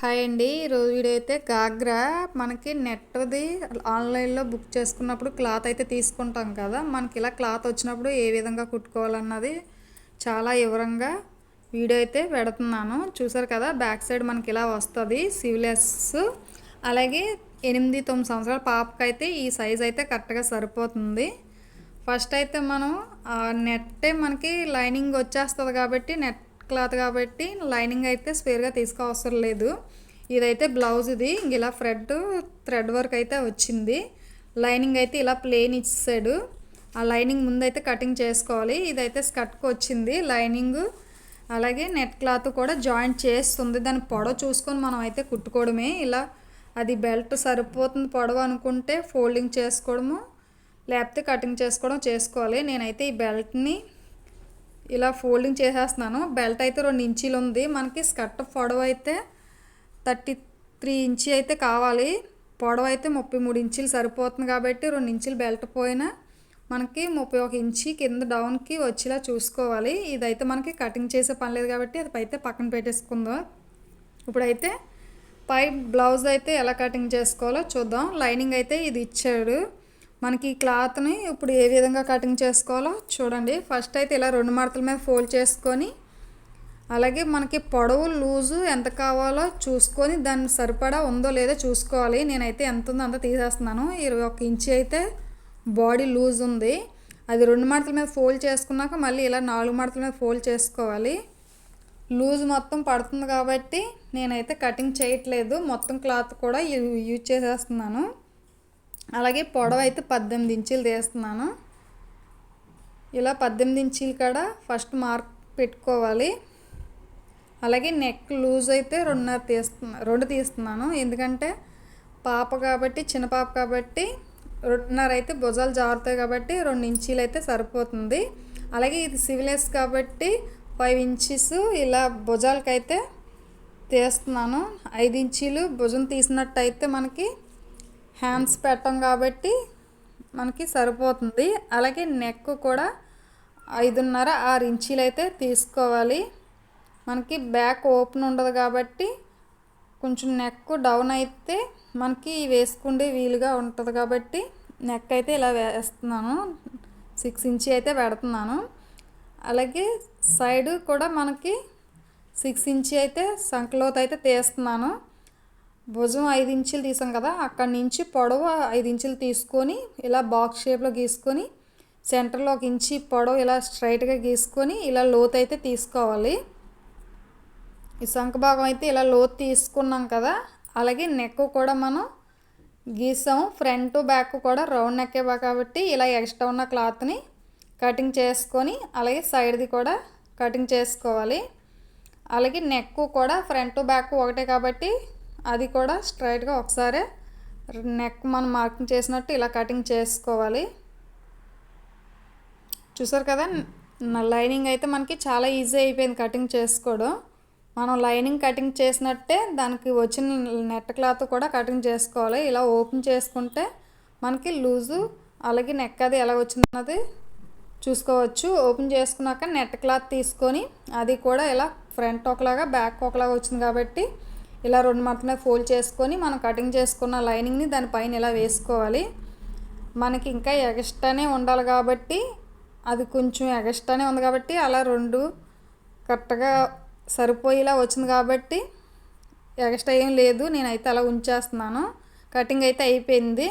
Hi అండి. ఈరోజు video అయితే గాగ్రా మనకి నెట్ది ఆన్లైన్లో బుక్ చేసుకున్నప్పుడు క్లాత్ అయితే తీసుకుంటాం కదా. మనకి ఇలా క్లాత్ వచ్చినప్పుడు ఏ విధంగా కుట్టుకోవాలన్నది చాలా వివరంగా వీడియో అయితే పెడుతున్నాను. చూసారు కదా బ్యాక్ సైడ్ మనకి ఇలా వస్తుంది సివిలెస్. అలాగే ఎనిమిది తొమ్మిది సంవత్సరాల పాపకైతే ఈ సైజ్ అయితే కరెక్ట్గా సరిపోతుంది. ఫస్ట్ అయితే మనం ఆ నెట్టే మనకి లైనింగ్ వచ్చేస్తుంది కాబట్టి నెట్ క్లాత్ కాబట్టి లైనింగ్ అయితే స్పేర్గా తీసుకోవసరం లేదు. ఇదైతే బ్లౌజ్ ఇది. ఇంక ఇలా ఫ్రెడ్ థ్రెడ్ వర్క్ అయితే వచ్చింది. లైనింగ్ అయితే ఇలా ప్లేన్ ఇచ్చాడు ఆ లైనింగ్ ముందైతే కటింగ్ చేసుకోవాలి. ఇదైతే స్కర్ట్కి వచ్చింది. లైనింగ్ అలాగే నెట్ క్లాత్ కూడా జాయింట్ చేస్తుంది. దాని పొడవు చూసుకొని మనం అయితే కుట్టుకోవడమే. ఇలా అది బెల్ట్ సరిపోతుంది పొడవు అనుకుంటే ఫోల్డింగ్ చేసుకోవడము లేకపోతే కటింగ్ చేసుకోవడం చేసుకోవాలి. నేనైతే ఈ బెల్ట్ని ఇలా ఫోల్డింగ్ చేసేస్తున్నాను. బెల్ట్ అయితే రెండు ఇంచీలు ఉంది. మనకి స్కర్ట్ పొడవు అయితే థర్టీ త్రీ ఇంచీ అయితే కావాలి. పొడవు అయితే ముప్పై మూడు ఇంచీలు సరిపోతుంది కాబట్టి రెండు ఇంచులు బెల్ట్ పోయినా మనకి ముప్పై ఒక ఇంచి కింద డౌన్కి వచ్చేలా చూసుకోవాలి. ఇదైతే మనకి కటింగ్ చేసే పని లేదు కాబట్టి అది అయితే పక్కన పెట్టేసుకుందాం. ఇప్పుడైతే పై బ్లౌజ్ అయితే ఎలా కటింగ్ చేసుకోవాలో చూద్దాం. లైనింగ్ అయితే ఇది ఇచ్చాడు. మనకి ఈ క్లాత్ని ఇప్పుడు ఏ విధంగా కటింగ్ చేసుకోవాలో చూడండి. ఫస్ట్ అయితే ఇలా రెండు మడతల మీద ఫోల్డ్ చేసుకొని అలాగే మనకి పొడవు లూజు ఎంత కావాలో చూసుకొని దాన్ని సరిపడా ఉందో లేదో చూసుకోవాలి. నేనైతే ఎంత ఉందో అంత తీసేస్తున్నాను. ఇరవై ఒక ఇంచి అయితే బాడీ లూజ్ ఉంది. అది రెండు మడతల మీద ఫోల్డ్ చేసుకున్నాక మళ్ళీ ఇలా నాలుగు మడతల మీద ఫోల్డ్ చేసుకోవాలి. లూజ్ మొత్తం పడుతుంది కాబట్టి నేనైతే కటింగ్ చేయట్లేదు. మొత్తం క్లాత్ కూడా యూజ్ చేసేస్తున్నాను. అలాగే పొడవు అయితే పద్దెనిమిది ఇంచీలు తీస్తున్నాను. ఇలా పద్దెనిమిది ఇంచీలు కాడ ఫస్ట్ మార్క్ పెట్టుకోవాలి. అలాగే నెక్ లూజ్ అయితే రెండున్నర తీస్తున్నా రెండు తీస్తున్నాను. ఎందుకంటే పాప కాబట్టి చిన్న పాప కాబట్టి రెండున్నర అయితే భుజాలు జారుతాయి కాబట్టి రెండు ఇంచీలు అయితే సరిపోతుంది. అలాగే ఇది సివిలెస్ కాబట్టి ఫైవ్ ఇంచెస్ ఇలా భుజాలకైతే తీస్తున్నాను. ఐదు ఇంచీలు భుజం తీసినట్టు అయితే మనకి హ్యాండ్స్ పెట్టం కాబట్టి మనకి సరిపోతుంది. అలాగే నెక్ కూడా ఐదున్నర ఆరు ఇంచీలు అయితే తీసుకోవాలి. మనకి బ్యాక్ ఓపెన్ ఉండదు కాబట్టి కొంచెం నెక్ డౌన్ అయితే మనకి వేసుకుండే వీలుగా ఉంటుంది కాబట్టి నెక్ అయితే ఇలా వేస్తున్నాను. సిక్స్ ఇంచి అయితే పెడుతున్నాను. అలాగే సైడ్ కూడా మనకి సిక్స్ ఇంచీ అయితే సంకలోత్ అయితే తీస్తున్నాను. భుజం ఐదు ఇంచులు తీసాం కదా అక్కడి నుంచి పొడవు ఐదు ఇంచులు తీసుకొని ఇలా బాక్స్ షేప్లో గీసుకొని సెంటర్లో ఒక ఇంచి పొడవు ఇలా స్ట్రైట్గా గీసుకొని ఇలా లోతు అయితే తీసుకోవాలి. ఈ సంఖ భాగం అయితే ఇలా లోతు తీసుకున్నాం కదా అలాగే నెక్ కూడా మనం గీసాము. ఫ్రంట్ బ్యాక్ కూడా రౌండ్ నెక్కే కాబట్టి ఇలా ఎక్స్ట్రా ఉన్న క్లాత్ని కటింగ్ చేసుకొని అలాగే సైడ్ది కూడా కటింగ్ చేసుకోవాలి. అలాగే నెక్ కూడా ఫ్రంట్ బ్యాక్ ఒకటే కాబట్టి అది కూడా స్ట్రైట్గా ఒకసారి నెక్ మనం మార్కింగ్ చేసినట్టు ఇలా కటింగ్ చేసుకోవాలి. చూసారు కదా? లైనింగ్ అయితే మనకి చాలా ఈజీ అయిపోయింది కటింగ్ చేసుకోవడం. మనం లైనింగ్ కటింగ్ చేసినట్టే దానికి వచ్చిన నెట్ క్లాత్ కూడా కటింగ్ చేసుకోవాలి. ఇలా ఓపెన్ చేసుకుంటే మనకి లూజు అలాగే నెక్ అది ఎలా వచ్చినది చూసుకోవచ్చు. ఓపెన్ చేసుకున్నాక నెట్ క్లాత్ తీసుకొని అది కూడా ఇలా ఫ్రంట్ ఒకలాగా బ్యాక్ ఒకలాగా వచ్చింది కాబట్టి ఇలా రెండు మాత్రమే ఫోల్డ్ చేసుకొని మనం కటింగ్ చేసుకున్న లైనింగ్ని దానిపైన ఇలా వేసుకోవాలి. మనకి ఇంకా ఎగస్ట్రానే ఉండాలి కాబట్టి అది కొంచెం ఎగస్ట్రానే ఉంది కాబట్టి అలా రెండు కరెక్ట్గా సరిపోయేలా వచ్చింది కాబట్టి ఎగస్ట్రా ఏం లేదు నేనైతే అలా ఉంచేస్తున్నాను. కటింగ్ అయితే అయిపోయింది.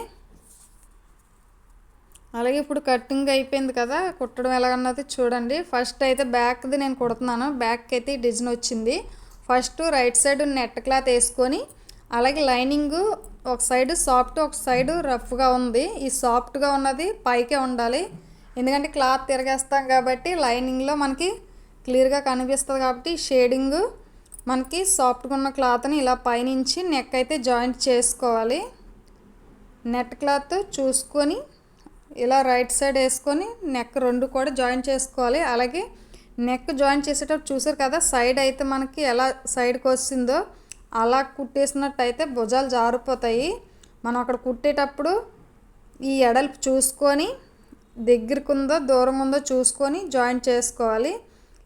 అలాగే ఇప్పుడు కటింగ్ అయిపోయింది కదా కుట్టడం ఎలాగన్నది చూడండి. ఫస్ట్ అయితే బ్యాక్ది నేను కుడుతున్నాను. బ్యాక్ అయితే డిజైన్ వచ్చింది. First right side net cloth వేసుకొని అలాగే లైనింగ్ ఒక సైడ్ సాఫ్ట్ ఒక సైడ్ రఫ్గా ఉంది. ఈ సాఫ్ట్గా ఉన్నది పైకే ఉండాలి. ఎందుకంటే క్లాత్ తిరగేస్తాం కాబట్టి లైనింగ్లో మనకి క్లియర్గా కనిపిస్తుంది కాబట్టి షేడింగ్ మనకి సాఫ్ట్గా ఉన్న క్లాత్ని ఇలా పైనుంచి నెక్ అయితే జాయింట్ చేసుకోవాలి. నెట్ క్లాత్ చూసుకొని ఇలా రైట్ సైడ్ వేసుకొని నెక్ రెండు కూడా జాయిన్ చేసుకోవాలి. అలాగే నెక్ జాయిన్ చేసేటప్పుడు చూసారు కదా సైడ్ అయితే మనకి ఎలా సైడ్కి వస్తుందో అలా కుట్టేసినట్టు అయితే భుజాలు జారిపోతాయి. మనం అక్కడ కుట్టేటప్పుడు ఈ ఎడల్పు చూసుకొని దగ్గరకు ఉందో దూరం ఉందో చూసుకొని జాయింట్ చేసుకోవాలి.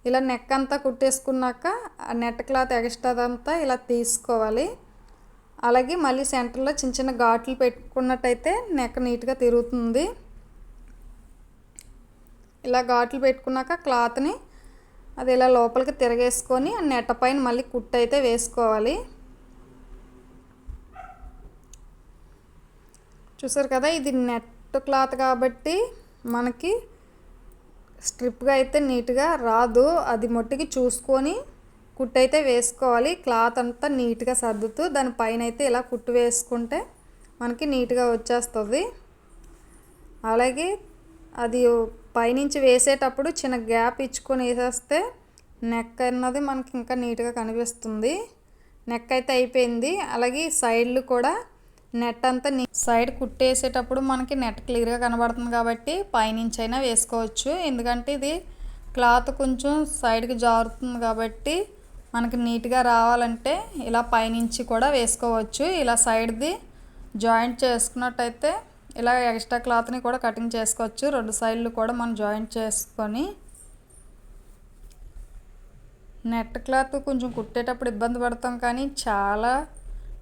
ఇలా నెక్ అంతా కుట్టేసుకున్నాక ఆ నెట్ క్లాత్ ఎక్స్ట్రాదంతా ఇలా తీసుకోవాలి. అలాగే మళ్ళీ సెంటర్లో చిన్న చిన్న ఘాట్లు పెట్టుకున్నట్టయితే నెక్ నీట్గా తిరుగుతుంది. ఇలా ఘాట్లు పెట్టుకున్నాక క్లాత్ని అది ఇలా లోపలికి తిరగేసుకొని ఆ నెట్ట పైన మళ్ళీ కుట్టు అయితే వేసుకోవాలి. చూసారు కదా ఇది నెట్ క్లాత్ కాబట్టి మనకి స్ట్రిప్గా అయితే నీట్గా రాదు. అది మొట్టికి చూసుకొని కుట్టు అయితే వేసుకోవాలి. క్లాత్ అంతా నీట్గా సర్దుతూ దానిపైన అయితే ఇలా కుట్టు వేసుకుంటే మనకి నీట్గా వచ్చేస్తుంది. అలాగే అది పైనుంచి వేసేటప్పుడు చిన్న గ్యాప్ ఇచ్చుకొని వేసేస్తే నెక్ అన్నది మనకి ఇంకా నీట్గా కనిపిస్తుంది. నెక్ అయితే అయిపోయింది. అలాగే సైడ్లు కూడా నెట్ అంతా నీ సైడ్ కుట్టేసేటప్పుడు మనకి నెట్ క్లియర్గా కనబడుతుంది కాబట్టి పైనుంచి అయినా వేసుకోవచ్చు. ఎందుకంటే ఇది క్లాత్ కొంచెం సైడ్కి జారుతుంది కాబట్టి మనకి నీట్గా రావాలంటే ఇలా పైనుంచి కూడా వేసుకోవచ్చు. ఇలా సైడ్ది జాయింట్ చేసుకున్నట్టయితే ఇలా ఎక్స్ట్రా క్లాత్ని కూడా కటింగ్ చేసుకోవచ్చు. రెండు సైడ్లు కూడా మనం జాయింట్ చేసుకొని నెట్ క్లాత్ కొంచెం కుట్టేటప్పుడు ఇబ్బంది పడతాం కానీ చాలా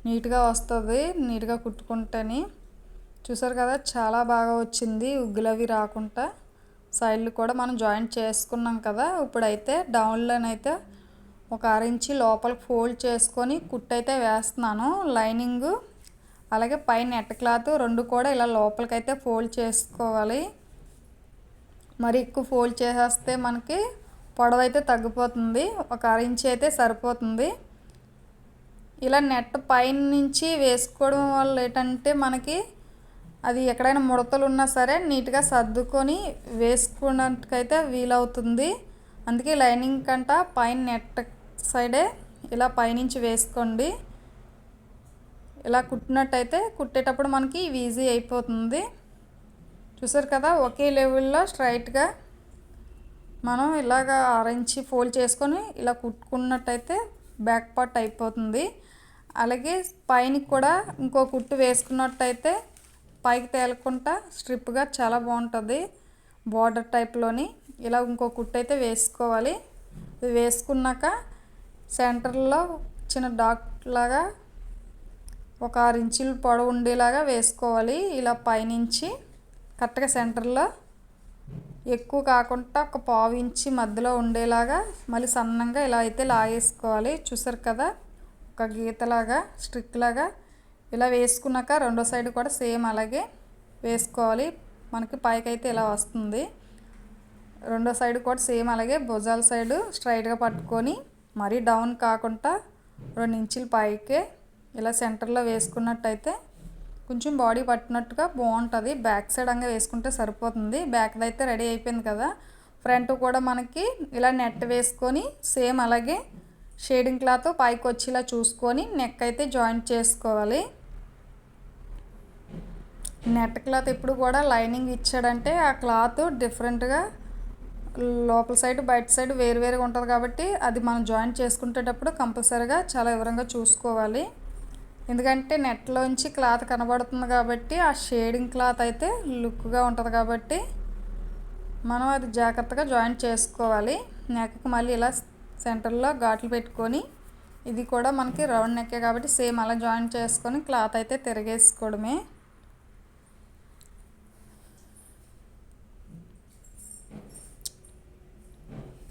నీట్గా వస్తుంది. నీట్గా కుట్టుకుంటేని. చూసారు కదా చాలా బాగా వచ్చింది ఉగ్గులవి రాకుండా. సైడ్లు కూడా మనం జాయింట్ చేసుకున్నాం కదా ఇప్పుడైతే డౌన్లోనైతే ఒక అరించి లోపల ఫోల్డ్ చేసుకొని కుట్టు అయితే వేస్తున్నాను. లైనింగ్ అలాగే పైన నెట్ క్లాత్ రెండు కూడా ఇలా లోపలికైతే ఫోల్డ్ చేసుకోవాలి. మరి ఎక్కువ ఫోల్డ్ చేసేస్తే మనకి పొడవు అయితే తగ్గిపోతుంది. ఒక అరించి అయితే సరిపోతుంది. ఇలా నెట్ పైన నుంచి వేసుకోవడం వల్ల ఏంటంటే మనకి అది ఎక్కడైనా ముడతలు ఉన్నా సరే నీట్గా సర్దుకొని వేసుకున్నట్టుకైతే వీలవుతుంది. అందుకే లైనింగ్ కంట పైన నెట్ సైడే ఇలా పైనుంచి వేసుకోండి. ఇలా కుట్టినట్టయితే కుట్టేటప్పుడు మనకి ఈజీ అయిపోతుంది. చూసారు కదా ఒకే లెవెల్లో స్ట్రైట్గా మనం ఇలాగ ఆరెంజ్ ఫోల్డ్ చేసుకొని ఇలా కుట్టుకున్నట్టయితే బ్యాక్ పార్ట్ అయిపోతుంది. అలాగే పైన కూడా ఇంకో కుట్టు వేసుకున్నట్టయితే పైకి తేలకుండా స్ట్రిప్గా చాలా బాగుంటుంది. బార్డర్ టైప్లోని ఇలా ఇంకో కుట్టు అయితే వేసుకోవాలి వేసుకున్నాక సెంటర్లో చిన్న డాట్ లాగా ఒక ఆరు ఇంచులు పొడవు ఉండేలాగా వేసుకోవాలి. ఇలా పైనుంచి కరెక్ట్గా సెంటర్లో ఎక్కువ కాకుండా ఒక పావు ఇంచి మధ్యలో ఉండేలాగా మళ్ళీ సన్నంగా ఇలా అయితే లాగేసుకోవాలి. చూసారు కదా? ఒక గీతలాగా స్ట్రిక్ లాగా ఇలా వేసుకున్నాక రెండో సైడ్ కూడా సేమ్ అలాగే వేసుకోవాలి. మనకి పైకి అయితే ఇలా వస్తుంది. రెండో సైడ్ కూడా సేమ్ అలాగే భుజాల సైడ్ స్ట్రైట్గా పట్టుకొని మరీ డౌన్ కాకుండా రెండు ఇంచులు పైకే ఇలా సెంటర్లో వేసుకున్నట్టయితే కొంచెం బాడీ పట్టినట్టుగా బాగుంటుంది. బ్యాక్ సైడ్ అంగా వేసుకుంటే సరిపోతుంది. బ్యాక్ది అయితే రెడీ అయిపోయింది కదా. ఫ్రంట్ కూడా మనకి ఇలా నెట్ వేసుకొని సేమ్ అలాగే షేడింగ్ క్లాత్ పైకి వచ్చేలా చూసుకొని నెక్ అయితే జాయింట్ చేసుకోవాలి. నెట్ క్లాత్ ఎప్పుడు కూడా లైనింగ్ ఇచ్చాడంటే ఆ క్లాత్ డిఫరెంట్గా లోపల సైడ్ బయట సైడ్ వేరువేరుగా ఉంటుంది కాబట్టి అది మనం జాయింట్ చేసుకునేటప్పుడు కంపల్సరీగా చాలా వివరంగా చూసుకోవాలి. ఎందుకంటే నెట్లోంచి క్లాత్ కనబడుతుంది కాబట్టి ఆ షేడింగ్ క్లాత్ అయితే లుక్గా ఉంటుంది కాబట్టి మనం అది జాగ్రత్తగా జాయింట్ చేసుకోవాలి. నెక్కి మళ్ళీ ఇలా సెంటర్లో ఘాట్లు పెట్టుకొని ఇది కూడా మనకి రౌండ్ నెక్కే కాబట్టి సేమ్ అలా జాయింట్ చేసుకొని క్లాత్ అయితే తిరగేసుకోవడమే.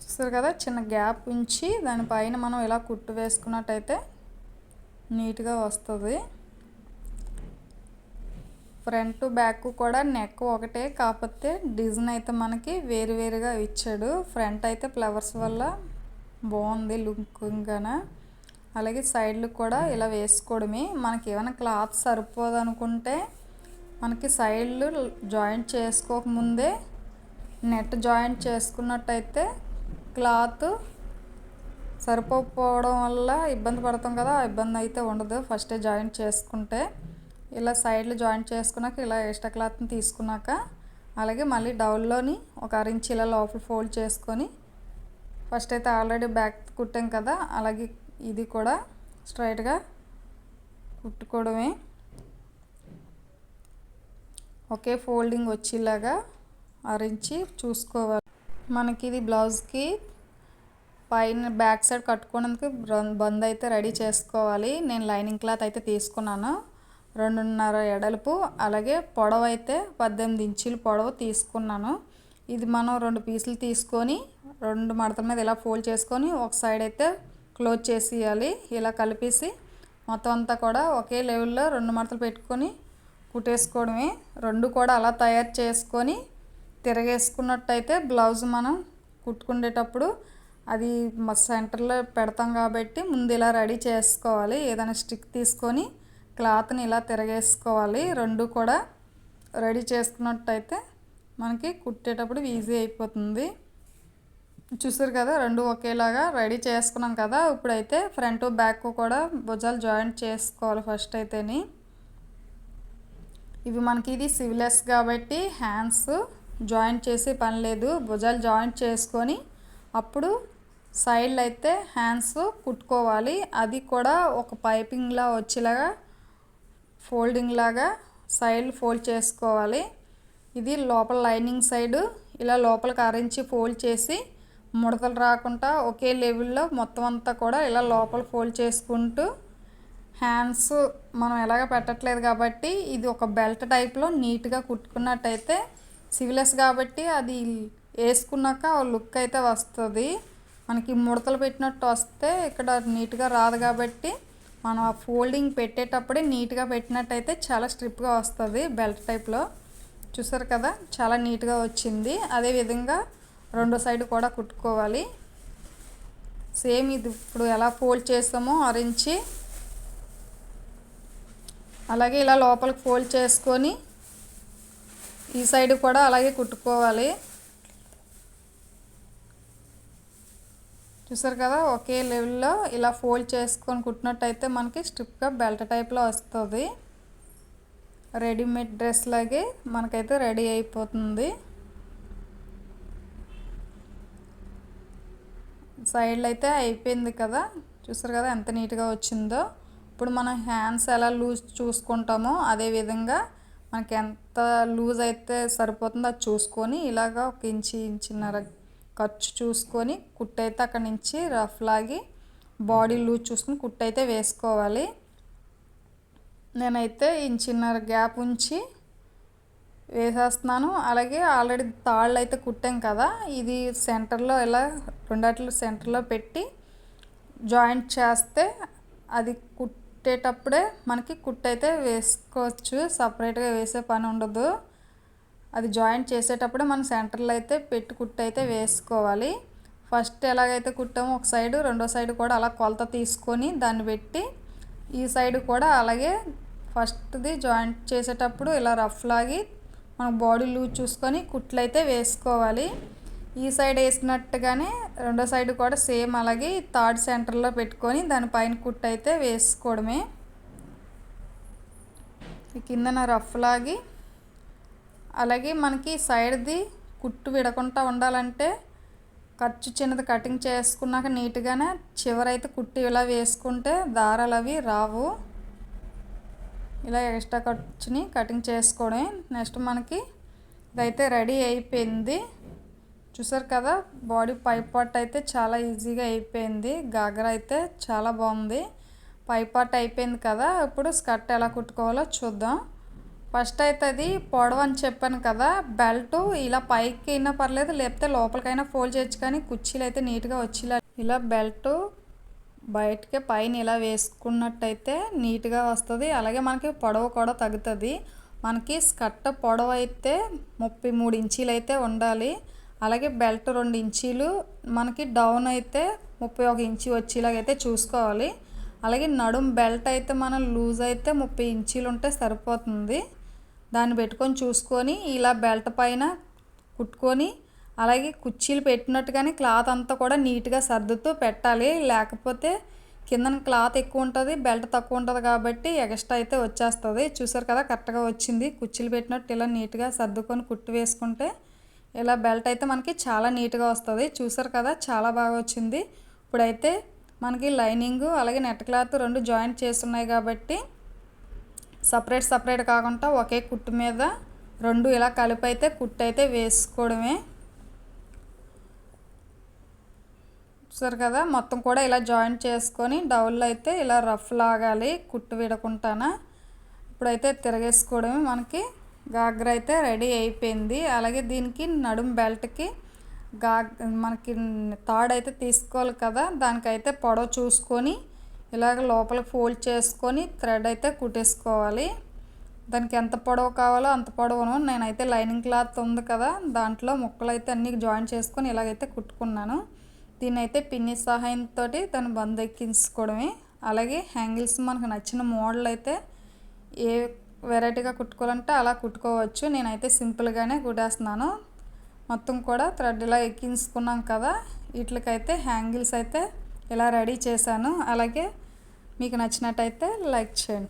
చూస్తారు కదా? చిన్న గ్యాప్ ఉంచి దానిపైన మనం ఇలా కుట్టు వేసుకున్నట్టయితే నీట్గా వస్తుంది. ఫ్రంట్ బ్యాక్ కూడా నెక్ ఒకటే కాకపోతే డిజైన్ అయితే మనకి వేరు వేరుగా ఇచ్చాడు. ఫ్రంట్ అయితే ఫ్లవర్స్ వల్ల బాగుంది లుక్గాన అలాగే సైడ్లు కూడా ఇలా వేసుకోవడమే. మనకి ఏమైనా క్లాత్ సరిపోదు అనుకుంటే మనకి సైడ్లు జాయింట్ చేసుకోకముందే నెట్ జాయింట్ చేసుకున్నట్టయితే క్లాత్ సరిపోకపోవడం వల్ల ఇబ్బంది పడతాం కదా ఆ ఇబ్బంది అయితే ఉండదు. ఫస్టే జాయింట్ చేసుకుంటే ఇలా సైడ్లు జాయింట్ చేసుకున్నాక ఇలా ఎక్స్ట్రా క్లాత్ని తీసుకున్నాక అలాగే మళ్ళీ డౌన్లోని ఒక అరించి ఇలా లోపల ఫోల్డ్ చేసుకొని ఫస్ట్ అయితే ఆల్రెడీ బ్యాక్ కుట్టాం కదా అలాగే ఇది కూడా స్ట్రైట్గా కుట్టుకోవడమే. ఒకే ఫోల్డింగ్ వచ్చేలాగా అరించి చూసుకోవాలి. మనకి ఇది బ్లౌజ్కి పైన బ్యాక్ సైడ్ కట్టుకునేందుకు బంద్ అయితే రెడీ చేసుకోవాలి. నేను లైనింగ్ క్లాత్ అయితే తీసుకున్నాను. రెండున్నర ఎడల్పు అలాగే పొడవు అయితే పద్దెనిమిది ఇంచులు పొడవు తీసుకున్నాను. ఇది మనం రెండు పీసులు తీసుకొని రెండు మడతల మీద ఇలా ఫోల్డ్ చేసుకొని ఒక సైడ్ అయితే క్లోజ్ చేసేయాలి. ఇలా కలిపేసి మొత్తం అంతా కూడా ఒకే లెవెల్లో రెండు మడతలు పెట్టుకొని కుట్టేసుకోవడమే. రెండు కూడా అలా తయారు చేసుకొని తిరగేసుకున్నట్టయితే బ్లౌజ్ మనం కుట్టుకునేటప్పుడు అది మా సెంటర్లో పెడతాం కాబట్టి ముందు ఇలా రెడీ చేసుకోవాలి. ఏదైనా స్టిక్ తీసుకొని క్లాత్ని ఇలా తిరగేసుకోవాలి. రెండు కూడా రెడీ చేసుకున్నట్టయితే మనకి కుట్టేటప్పుడు ఈజీ అయిపోతుంది. చూసారు కదా రెండు ఒకేలాగా రెడీ చేసుకున్నాం కదా. ఇప్పుడైతే ఫ్రంట్ బ్యాక్ కూడా భుజాలు జాయింట్ చేసుకోవాలి ఫస్ట్ అయితేని. ఇవి మనకి ఇది సివిలెస్ కాబట్టి హ్యాండ్స్ జాయింట్ చేసే పని లేదు. భుజాలు జాయింట్ చేసుకొని అప్పుడు సైడ్లు అయితే హ్యాండ్స్ కుట్టుకోవాలి. అది కూడా ఒక పైపింగ్లా వచ్చేలాగా ఫోల్డింగ్ లాగా సైడ్ ఫోల్డ్ చేసుకోవాలి. ఇది లోపల లైనింగ్ సైడ్ ఇలా లోపలికి అరించి ఫోల్డ్ చేసి ముడతలు రాకుండా ఒకే లెవెల్లో మొత్తం అంతా కూడా ఇలా లోపల ఫోల్డ్ చేసుకుంటూ హ్యాండ్స్ మనం ఎలాగ పెట్టట్లేదు కాబట్టి ఇది ఒక బెల్ట్ టైప్లో నీట్గా కుట్టుకున్నట్టయితే సివిలెస్ కాబట్టి అది వేసుకున్నాక లుక్ అయితే వస్తుంది. మనకి ముడతలు పెట్టినట్టు వస్తే ఇక్కడ నీట్గా రాదు కాబట్టి మనం ఆ ఫోల్డింగ్ పెట్టేటప్పుడే నీట్గా పెట్టినట్టయితే చాలా స్ట్రిప్గా వస్తుంది బెల్ట్ టైప్లో. చూసారు కదా? చాలా నీట్గా వచ్చింది. అదేవిధంగా రెండో సైడ్ కూడా కుట్టుకోవాలి. సేమ్ ఇది ఇప్పుడు ఎలా ఫోల్డ్ చేస్తామో అరించి అలాగే ఇలా లోపలికి ఫోల్డ్ చేసుకొని ఈ సైడ్ కూడా అలాగే కుట్టుకోవాలి. చూసారు కదా ఒకే లెవెల్లో ఇలా ఫోల్డ్ చేసుకొని కుట్టినట్టయితే మనకి స్ట్రిప్గా బెల్ట్ టైప్లో వస్తుంది. రెడీమేడ్ డ్రెస్ లాగే మనకైతే రెడీ అయిపోతుంది. సైడ్లు అయితే అయిపోయింది కదా చూసారు కదా ఎంత నీట్గా వచ్చిందో. ఇప్పుడు మనం హ్యాండ్స్ ఎలా లూజ్ చూసుకుంటామో అదే విధంగా మనకి ఎంత లూజ్ అయితే సరిపోతుందో అది చూసుకొని ఇలాగ ఒక ఇంచి ఇంచున్నర ఖర్చు చూసుకొని కుట్టు అయితే అక్కడి నుంచి రఫ్ లాగి బాడీ లూజ్ చూసుకుని కుట్టు అయితే వేసుకోవాలి. నేనైతే ఇంచున్నర గ్యాప్ ఉంచి వేసేస్తున్నాను. అలాగే ఆల్రెడీ తాళ్ళు అయితే కుట్టాం కదా ఇది సెంటర్లో ఇలా రెండట్లు సెంటర్లో పెట్టి జాయింట్ చేస్తే అది కుట్టేటప్పుడే మనకి కుట్టు అయితే వేసుకోవచ్చు. సపరేట్గా వేసే పని ఉండదు. అది జాయింట్ చేసేటప్పుడు మనం సెంటర్లో అయితే పెట్టి కుట్టు అయితే వేసుకోవాలి. ఫస్ట్ ఎలాగైతే కుట్టామో ఒక సైడు రెండో సైడ్ కూడా అలా కొలత తీసుకొని దాన్ని పెట్టి ఈ సైడ్ కూడా అలాగే ఫస్ట్ది జాయింట్ చేసేటప్పుడు ఇలా రఫ్ లాగి మనం బాడీ లూజ్ చూసుకొని కుట్లు అయితే వేసుకోవాలి. ఈ సైడ్ వేసినట్టుగానే రెండో సైడ్ కూడా సేమ్ అలాగే థర్డ్ సెంటర్లో పెట్టుకొని దానిపైన కుట్టు అయితే వేసుకోవడమే. కిందన రఫ్ లాగి అలాగే మనకి సైడ్ది కుట్టు విడకుండా ఉండాలంటే ఖర్చు చిన్నది కటింగ్ చేసుకున్నాక నీట్గానే చివరైతే కుట్టు ఇలా వేసుకుంటే దారాలు అవి రావు. ఇలా ఎక్స్ట్రా ఖర్చుని కటింగ్ చేసుకోవడమే. నెక్స్ట్ మనకి ఇదైతే రెడీ అయిపోయింది. చూసారు కదా బాడీ పై పార్ట్ అయితే చాలా ఈజీగా అయిపోయింది. గాగర అయితే చాలా బాగుంది. పై పార్ట్ అయిపోయింది కదా ఇప్పుడు స్కర్ట్ ఎలా కుట్టుకోవాలో చూద్దాం. ఫస్ట్ అయితే అది పొడవు అని చెప్పాను కదా బెల్ట్ ఇలా పైకి అయినా పర్లేదు లేకపోతే లోపలికైనా ఫోల్డ్ చేయొచ్చు కానీ కుర్చీలు అయితే నీట్గా వచ్చేలా. ఇలా బెల్ట్ బయటకి పైన ఇలా వేసుకున్నట్టయితే నీట్గా వస్తుంది. అలాగే మనకి పొడవు కూడా తగ్గుతుంది. మనకి స్కర్ట్ పొడవు అయితే ముప్పై మూడు ఇంచీలు అయితే ఉండాలి. అలాగే బెల్ట్ రెండు ఇంచీలు మనకి డౌన్ అయితే ముప్పై ఒక ఇంచు వచ్చేలాగైతే చూసుకోవాలి. అలాగే నడుం బెల్ట్ అయితే మనం లూజ్ అయితే ముప్పై ఇంచీలు ఉంటే సరిపోతుంది. దాన్ని పెట్టుకొని చూసుకొని ఇలా బెల్ట్ పైన కుట్టుకొని అలాగే కుర్చీలు పెట్టినట్టుగానే క్లాత్ అంతా కూడా నీట్గా సర్దుతూ పెట్టాలి. లేకపోతే కిందన క్లాత్ ఎక్కువ ఉంటుంది బెల్ట్ తక్కువ ఉంటుంది కాబట్టి ఎక్స్ట్రా అయితే వచ్చేస్తుంది. చూసారు కదా కరెక్ట్గా వచ్చింది. కుర్చీలు పెట్టినట్టు ఇలా నీట్గా సర్దుకొని కుట్టు వేసుకుంటే ఇలా బెల్ట్ అయితే మనకి చాలా నీట్గా వస్తుంది. చూసారు కదా చాలా బాగా వచ్చింది. ఇప్పుడైతే మనకి లైనింగ్ అలాగే నెట్ క్లాత్ రెండు జాయింట్ చేస్తున్నాయి కాబట్టి సపరేట్ సపరేట్ కాకుండా ఒకే కుట్టు మీద రెండు ఇలా కలిపి అయితే కుట్టు అయితే వేసుకోవడమే. చూసారు కదా? మొత్తం కూడా ఇలా జాయింట్ చేసుకొని డౌల్లో అయితే ఇలా రఫ్ లాగాలి కుట్టు విడకుంటానా ఇప్పుడైతే తిరగేసుకోవడమే మనకి. గాగ్ర అయితే రెడీ అయిపోయింది. అలాగే దీనికి నడుం బెల్ట్కి గా మనకి తాడైతే అయితే తీసుకోవాలి కదా? దానికైతే పొడవ చూసుకొని ఇలాగ లోపల ఫోల్డ్ చేసుకొని థ్రెడ్ అయితే కుట్టేసుకోవాలి. దానికి ఎంత పొడవు కావాలో అంత పొడవును. నేనైతే లైనింగ్ క్లాత్ ఉంది కదా దాంట్లో ముక్కలు అయితే అన్నీ జాయిన్ చేసుకొని ఇలాగైతే కుట్టుకున్నాను. దీన్ని అయితే పిన్ని సహాయంతో దాన్ని బంద్ ఎక్కించుకోవడమే. అలాగే హ్యాంగిల్స్ మనకు నచ్చిన మోడల్ అయితే ఏ వెరైటీగా కుట్టుకోవాలంటే అలా కుట్టుకోవచ్చు. నేనైతే సింపుల్గానే కుట్టేస్తున్నాను. మొత్తం కూడా థ్రెడ్ ఇలా ఎక్కించుకున్నాం కదా వీటికైతే హ్యాంగిల్స్ అయితే ఇలా రెడీ చేశాను అలాగే మీకు నచ్చినట్టయితే లైక్ చేయండి.